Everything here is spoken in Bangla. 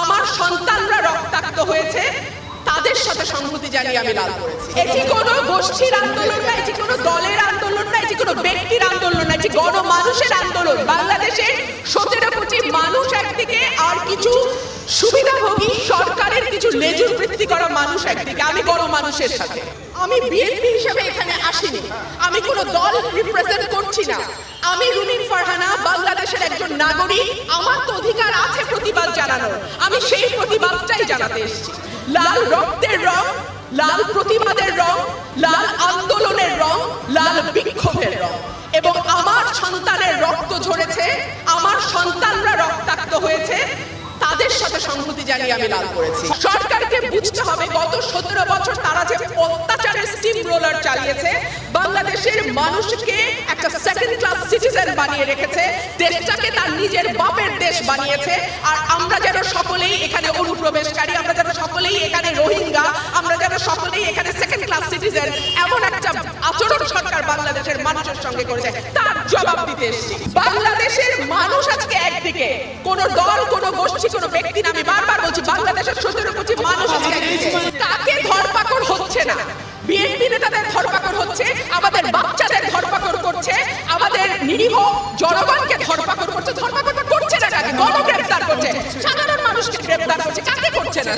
আমার সন্তানরা রক্তাক্ত হয়েছে, তাদের সাথে সংহতি জানিয়ে আমি লাভ করেছি। এটি কোনো গোষ্ঠীর আন্দোলন না, এটি কোনো দলের আন্দোলন না, এটি কোনো ব্যক্তির আন্দোলন না, এটি গণমানুষের আন্দোলন। বাংলাদেশে সতেরো কোটি মানুষ একদিকে, আর কিছু সুবিধাভোগী সরকারের কিছু লেজুর বৃত্তি করা মানুষ একদিকে। আমি গণমানুষের সাথে। আমি বিএনপি হিসেবে এখানে আসিনি। আমি কোনো দল রিপ্রেজেন্ট করছি না। আমি রুমিন ফারহানা, বাংলাদেশের একজন নাগরিক। আমার তো অধিকার আছে প্রতিবাদ জানানোর। আমি সেই প্রতিবাদটাই জানাতে এসেছি। লাল রক্তের রং, লাল প্রতিবাদের রং, লাল আন্দোলনের রং, লাল বিক্ষোভের রং। এবং আমার সন্তানের রক্ত ঝরেছে, আমার সন্তানরা রক্তাক্ত হয়েছে তাদের সাথে সংহতি জানিয়ে আমি লাভ করেছি। সরকারকে বুঝতে হবে, গত সতেরো বছর তারা যে অত্যাচারের স্টিম রোলার চালিয়েছে, বাংলাদেশের মানুষকে একটা সেকেন্ড ক্লাস সিটিজেন বানিয়ে রেখেছে, দেশটাকে তার নিজের বাপের দেশ বানিয়েছে, আর আমরা যেন সকলেই এখানে অনুপ্রবেশকারী, আমরা যেন সকলেই এখানে রোহিঙ্গা, আমরা যেন সকলেই এখানে সেকেন্ড ক্লাস সিটিজেন এমন একটা আচরণ সরকার বাংলাদেশের মানুষের সঙ্গে করেছে, তার জবাব দিতে বাংলাদেশের মানুষ আজকে একদিকে, কোন দল, কোন গোষ্ঠী, কোন ব্যক্তি আমি বারবার বলছি, বাংলাদেশের সতেরো কোটি মানুষ। কাকে ধরপাকড় হচ্ছে না বিএনপি নেতাদের ধরপাকড় হচ্ছে, আমাদের বাচ্চাদের ধরপাকড় করছে, আমাদের নিরীহ জনগণকে ধরপাকড় করছে ধরপাকড় করছে না কাকে গণগ্রেপ্তার করছে সাধারণ মানুষকে গ্রেপ্তার করছে, কাকে করছে না?